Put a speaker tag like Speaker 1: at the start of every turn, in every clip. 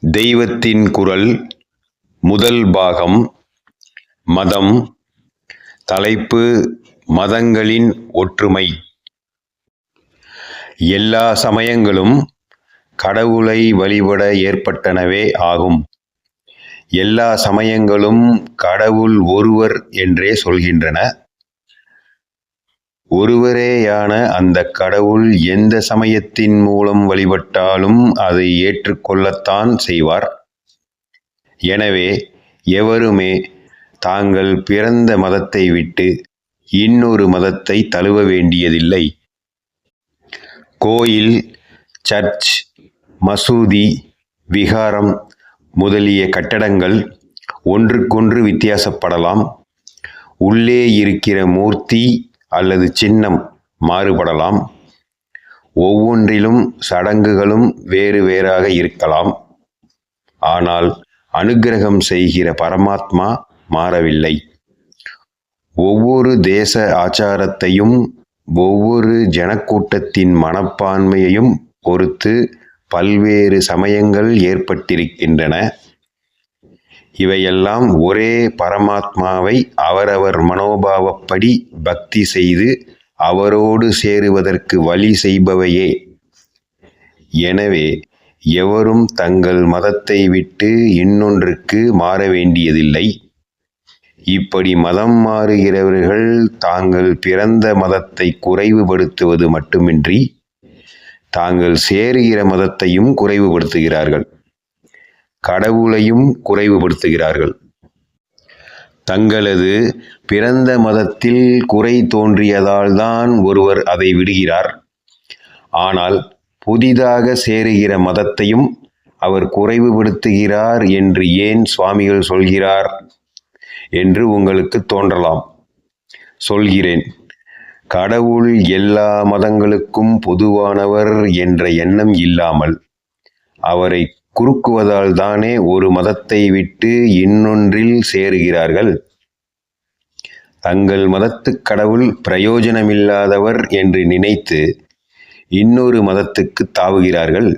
Speaker 1: தெய்வத்தின் குரல் முதல் பாகம் மதம் தலைப்பு மதங்களின் ஒற்றுமை. எல்லா சமயங்களும் கடவுளை வழிபட ஏற்பட்டனவே ஆகும். எல்லா சமயங்களும் கடவுள் ஒருவர் என்றே சொல்கின்றன. ஒருவரேயான அந்த கடவுள் எந்த சமயத்தின் மூலம் வழிபட்டாலும் அதை ஏற்றுக்கொள்ளத்தான் செய்வார். எனவே எவருமே தாங்கள் பிறந்த மதத்தை விட்டு இன்னொரு மதத்தை தழுவ வேண்டியதில்லை. கோயில் சர்ச் மசூதி விகாரம் முதலிய கட்டடங்கள் ஒன்றுக்கொன்று வித்தியாசப்படலாம். உள்ளே இருக்கிற மூர்த்தி அல்லது சின்னம் மாறுபடலாம். ஒவ்வொன்றிலும் சடங்குகளும் வேறு வேறாக இருக்கலாம். ஆனால் அனுக்கிரகம் செய்கிற பரமாத்மா மாறவில்லை. ஒவ்வொரு தேச ஆச்சாரத்தையும் ஒவ்வொரு ஜனக்கூட்டத்தின் மனப்பான்மையையும் பொறுத்து பல்வேறு சமயங்கள் ஏற்பட்டிருக்கின்றன. இவையெல்லாம் ஒரே பரமாத்மாவை அவரவர் மனோபாவப்படி பக்தி செய்து அவரோடு சேருவதற்கு வழி செய்பவையே. எனவே எவரும் தங்கள் மதத்தை விட்டு இன்னொன்றுக்கு மாற வேண்டியதில்லை. இப்படி மதம் மாறுகிறவர்கள் தாங்கள் பிறந்த மதத்தை குறைவுபடுத்துவது மட்டுமின்றி தாங்கள் சேருகிற மதத்தையும் குறைவுபடுத்துகிறார்கள். கடவுளையும் குறைவுபடுத்துகிறார்கள். தங்களது பிறந்த மதத்தில் குறை தோன்றியதால் தான் ஒருவர் அதை விடுகிறார். ஆனால் புதிதாக சேருகிற மதத்தையும் அவர் குறைவுபடுத்துகிறார் என்று ஏன் சுவாமிகள் சொல்கிறார் என்று உங்களுக்கு தோன்றலாம். சொல்கிறேன். கடவுள் எல்லா மதங்களுக்கும் பொதுவானவர் என்ற எண்ணம் இல்லாமல் அவரை குறுக்குவதால் தானே ஒரு மதத்தை விட்டு இன்னொன்றில் சேருகிறார்கள்? தங்கள் மதத்து கடவுள் பிரயோஜனமில்லாதவர் என்று நினைத்து இன்னொரு மதத்துக்கு தாவுகிறார்கள்.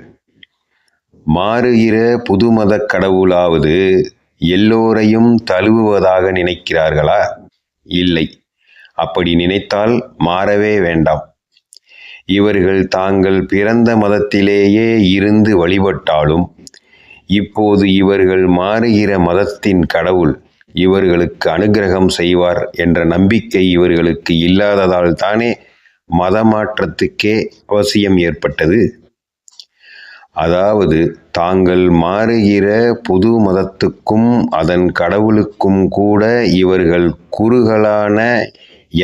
Speaker 1: மாறுகிற புது மத கடவுளாவது எல்லோரையும் தழுவுவதாக நினைக்கிறார்களா? இல்லை. அப்படி நினைத்தால் மாறவே வேண்டாம். இவர்கள் தாங்கள் பிறந்த மதத்திலேயே இருந்து வழிபட்டாலும் இப்போது இவர்கள் மாறுகிற மதத்தின் கடவுள் இவர்களுக்கு அனுகிரகம் செய்வார் என்ற நம்பிக்கை இவர்களுக்கு இல்லாததால் தானே மத மாற்றத்துக்கே அவசியம் ஏற்பட்டது. அதாவது தாங்கள் மாறுகிற புது மதத்துக்கும் அதன் கடவுளுக்கும் கூட இவர்கள் குறுகலான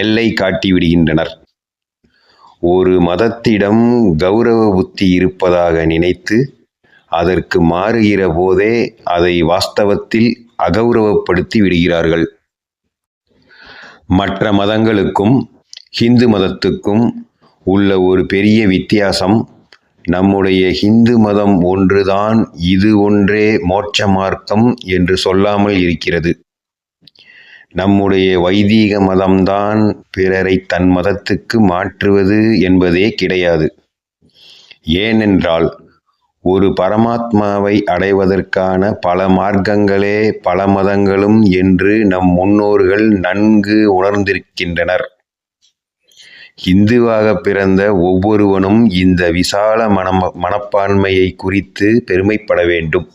Speaker 1: எல்லை காட்டிவிடுகின்றனர். ஒரு மதத்திடம் கௌரவ புத்தி இருப்பதாக நினைத்து அதற்கு மாறுகிற போதே அதை வாஸ்தவத்தில் அகௌரவப்படுத்தி விடுகிறார்கள். மற்ற மதங்களுக்கும் ஹிந்து மதத்துக்கும் உள்ள ஒரு பெரிய வித்தியாசம் நம்முடைய ஹிந்து மதம் ஒன்றுதான் இது ஒன்றே மோட்ச மார்க்கம் என்று சொல்லாமல் இருக்கிறது. நம்முடைய வைதீக மதம்தான் பிறரை தன் மதத்துக்கு மாற்றுவது என்பதே கிடையாது. ஏனென்றால் ஒரு பரமாத்மாவை அடைவதற்கான பல மார்க்கங்களே பல மதங்களும் என்று நம் முன்னோர்கள் நன்கு உணர்ந்திருக்கின்றனர். இந்துவாக பிறந்த ஒவ்வொருவனும் இந்த விசால மனம் மனப்பான்மையை குறித்து பெருமைப்பட வேண்டும்.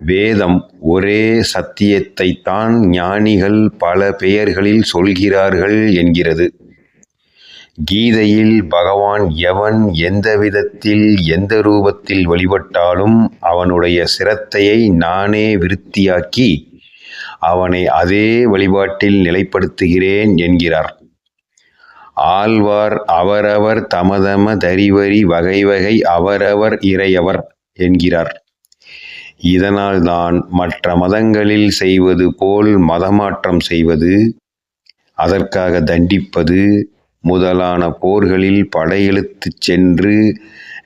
Speaker 1: வேதம் ஒரே சத்தியத்தை தான் ஞானிகள் பல பெயர்களில் சொல்கிறார்கள் என்கிறது. கீதையில் பகவான் எவன் எந்த விதத்தில் எந்த ரூபத்தில் வழிபட்டாலும் அவனுடைய சிரத்தையை நானே விருத்தியாக்கி அவனை அதே வழிபாட்டில் நிலைப்படுத்துகிறேன் என்கிறார். ஆழ்வார் அவரவர் தமதம தரிவரி வகை வகை அவரவர் இறையவர் என்கிறார். இதனால்தான் மற்ற மதங்களில் செய்வது போல் மதமாற்றம் செய்வது அதற்காக தண்டிப்பது முதலான போர்களில் படையெழுத்துச் சென்று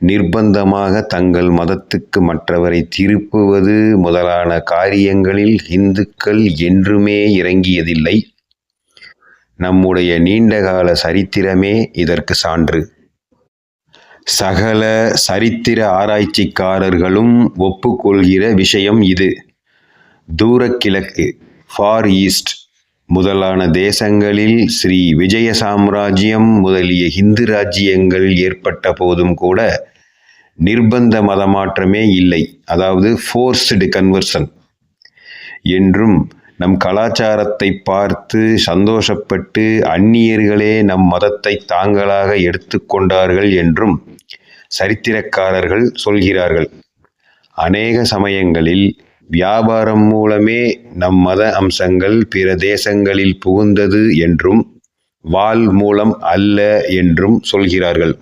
Speaker 1: நிர்பந்தமாக தங்கள் மதத்துக்கு மற்றவரை திருப்புவது முதலான காரியங்களில் இந்துக்கள் என்றுமே இறங்கியதில்லை. நம்முடைய நீண்டகால சரித்திரமே இதற்கு சான்று. சகல சரித்திர ஆராய்ச்சிக்காரர்களும் ஒப்புக்கொள்கிற விஷயம் இது. தூரக்கிழக்கு ஃபார் ஈஸ்ட் முதலான தேசங்களில் ஸ்ரீ விஜய சாம்ராஜ்யம் முதலிய ஹிந்து ராஜ்யங்கள் ஏற்பட்ட போதும் கூட நிர்பந்த மதமாற்றமே இல்லை. அதாவது ஃபோர்ஸ்டு கன்வர்ஷன் என்றும் நம் கலாச்சாரத்தை பார்த்து சந்தோஷப்பட்டு அந்நியர்களே நம் மதத்தை தாங்களாக எடுத்துக்கொண்டார்கள் என்றும் சரித்திரக்காரர்கள் சொல்கிறார்கள். அநேக சமயங்களில் வியாபாரம் மூலமே நம் மத அம்சங்கள் பிற தேசங்களில் புகுந்தது என்றும் வாள் மூலம் அல்ல என்றும் சொல்கிறார்கள்.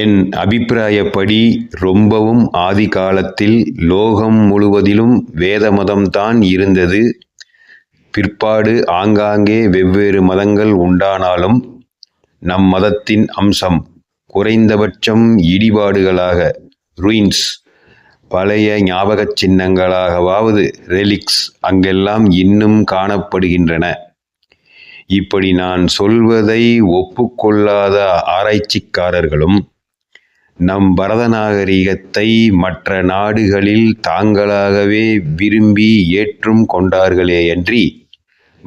Speaker 1: என் அபிப்பிராயப்படி ரொம்பவும் ஆதி காலத்தில் லோகம் முழுவதிலும் வேத மதம்தான் இருந்தது. பிற்பாடு ஆங்காங்கே வெவ்வேறு மதங்கள் உண்டானாலும் நம் மதத்தின் அம்சம் குறைந்தபட்சம் இடிபாடுகளாக ருயின்ஸ் பழைய ஞாபகச் சின்னங்களாகவாவது ரெலிக்ஸ் அங்கெல்லாம் இன்னும் காணப்படுகின்றன. இப்படி நான் சொல்வதை ஒப்புக்கொள்ளாத ஆராய்ச்சிக்காரர்களும் நம் பரதநாகரிகத்தை மற்ற நாடுகளில் தாங்களாகவே விரும்பி ஏற்றும் கொண்டார்களேயன்றி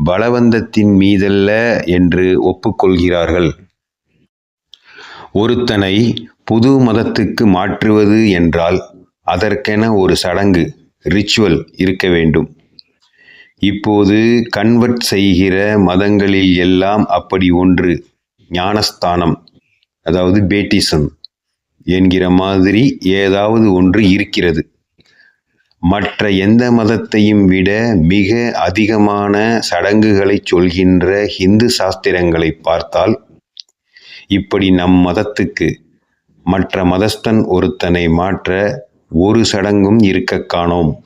Speaker 1: பலவந்தத்தின் மீதல்ல என்று ஒப்புக்கொள்கிறார்கள். ஒருத்தனை புது மதத்துக்கு மாற்றுவது என்றால் அதற்கென ஒரு சடங்கு ரிச்சுவல் இருக்க வேண்டும். இப்போது கன்வெர்ட் செய்கிற மதங்களில் எல்லாம் அப்படி ஒன்று ஞானஸ்தானம் அதாவது பேட்டிசம் என்கிற மாதிரி ஏதாவது ஒன்று இருக்கிறது. மற்ற எந்த மதத்தையும் விட மிக அதிகமான சடங்குகளை சொல்கின்ற ஹிந்து சாஸ்திரங்களை பார்த்தால் இப்படி நம் மதத்துக்கு மற்ற மதஸ்தன் ஒருத்தனை மாற்ற ஒரு சடங்கும் இருக்க காணோம்.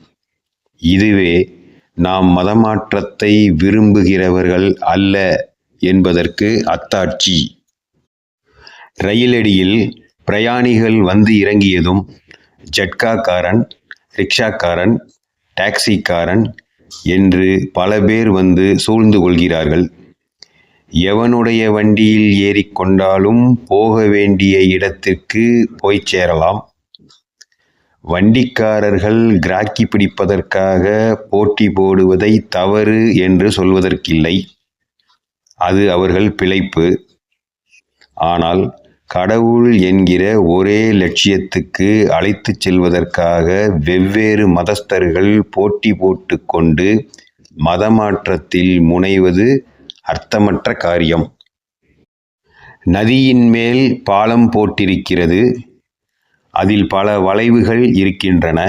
Speaker 1: இதுவே நாம் மதமாற்றத்தை விரும்புகிறவர்கள் அல்ல என்பதற்கு அத்தாட்சி. ரயிலடியில் பிரயாணிகள் வந்து இறங்கியதும் ஜட்காக்காரன் ரிக்ஷாக்காரன் டாக்ஸிக்காரன் என்று பல பேர் வந்து சூழ்ந்து கொள்கிறார்கள். எவனுடைய வண்டியில் ஏறிக்கொண்டாலும் போக வேண்டிய இடத்திற்கு போய் சேரலாம். வண்டிக்காரர்கள் கிராக்கி பிடிப்பதற்காக போட்டி போடுவதை தவறு என்று சொல்வதற்கில்லை. அது அவர்கள் பிழைப்பு. ஆனால் கடவுள் என்கிற ஒரே லட்சியத்துக்கு அழைத்துச் செல்வதற்காக வெவ்வேறு மதஸ்தர்கள் போட்டி போட்டுக்கொண்டு மதமாற்றத்தில் முனைவது அர்த்தமற்ற காரியம். நதியின் மேல் பாலம் போட்டிருக்கிறது. அதில் பல வளைவுகள் இருக்கின்றன.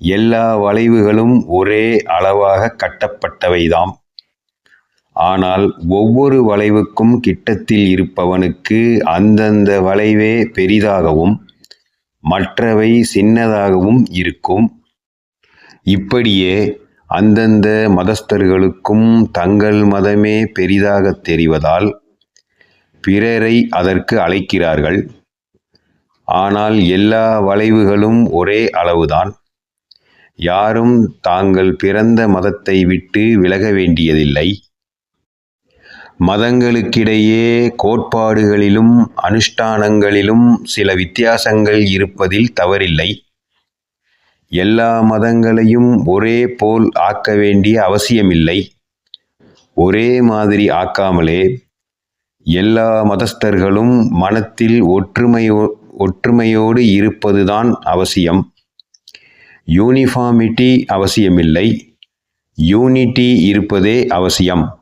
Speaker 1: எல்லா வளைவுகளும் ஒரே அளவாக கட்டப்பட்டவைதாம். ஆனால் ஒவ்வொரு வளைவுக்கும் கிட்டத்தில் இருப்பவனுக்கு அந்தந்த வளைவே பெரிதாகவும் மற்றவை சின்னதாகவும் இருக்கும். இப்படியே அந்தந்த மதஸ்தர்களுக்கும் தங்கள் மதமே பெரிதாக தெரிவதால் பிறரை அதற்கு அழைக்கிறார்கள். ஆனால் எல்லா வளைவுகளும் ஒரே அளவுதான். யாரும் தாங்கள் பிறந்த மதத்தை விட்டு விலக வேண்டியதில்லை. மதங்களுக்கிடையே கோட்பாடுகளிலும் அனுஷ்டானங்களிலும் சில வித்தியாசங்கள் இருப்பதில் தவறில்லை. எல்லா மதங்களையும் ஒரே போல் ஆக்க வேண்டிய அவசியமில்லை. ஒரே மாதிரி ஆக்காமலே எல்லா மதஸ்தர்களும் மனத்தில் ஒற்றுமையோ ஒற்றுமையோடு இருப்பதுதான் அவசியம். யூனிஃபார்மிட்டி அவசியமில்லை. யூனிட்டி இருப்பதே அவசியம்.